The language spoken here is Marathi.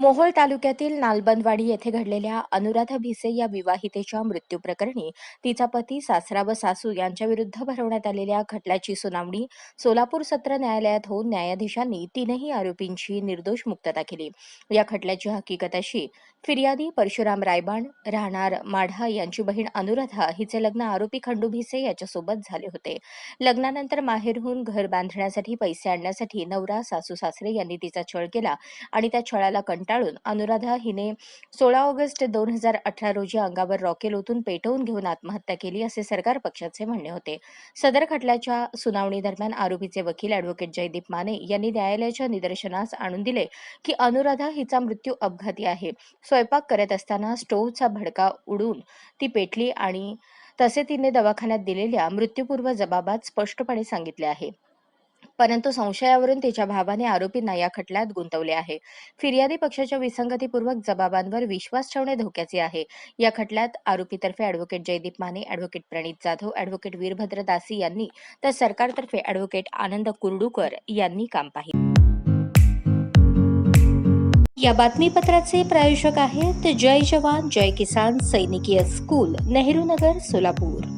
मोहोळ तालुक्यातील नालबंदवाडी येथे घडलेल्या अनुराधा भिसे या विवाहितेच्या मृत्यूप्रकरणी तिचा पती सासरा व सासू यांच्याविरुद्ध भरवण्यात आलेल्या खटल्याची सुनावणी सोलापूर सत्र न्यायालयात होऊन न्यायाधीशांनी तीनही आरोपींची निर्दोष मुक्तता केली. या खटल्याची हकीकत अशी फिर्यादी परशुराम रायबाण राहणार माढा यांची बहीण अनुराधा हिचे लग्न आरोपी खंडू भिसे याच्यासोबत झाले होते. लग्नानंतर माहेरहून घर बांधण्यासाठी पैसे आणण्यासाठी नवरा सासू सासरे यांनी तिचा छळ केला आणि त्या छळाला कंटाळून अनुराधा हिने सोळा ऑगस्ट दोन हजार अठरा रोजी अंगावर रॉकेल ओतून पेटवून घेऊन आत्महत्या केली असे सरकार पक्षाचे म्हणणे होते. सदर खटल्याच्या सुनावणी दरम्यान आरोपीचे वकील अॅडव्होकेट जयदीप माने यांनी न्यायालयाच्या निदर्शनास आणून दिले की अनुराधा हिचा मृत्यू अपघाती आहे. स्वयंपाक करत असताना स्टोव्हचा भडका उडून ती पेटली आणि तसे तिने दवाखान्यात दिलेल्या मृत्यूपूर्व जबाबात स्पष्टपणे सांगितले आहे. परंतु संशयावरून तिच्या भावाने आरोपींना या खटल्यात गुंतवले आहे. फिर्यादी पक्षाच्या विसंगतीपूर्वक जबाबांवर विश्वास ठेवणे धोक्याचे आहे. या खटल्यात आरोपीतर्फे advocate Jaideep Mane advocate Pranit Jadhav advocate Veerbhadra Dasi यांनी तर सरकारतर्फे अॅडव्होकेट आनंद कुर्डूकर यांनी काम पाहिले. या बातमीपत्राचे प्रायोजक आहेत जय जवान जय किसान सैनिकीय स्कूल नेहरू नगर सोलापूर.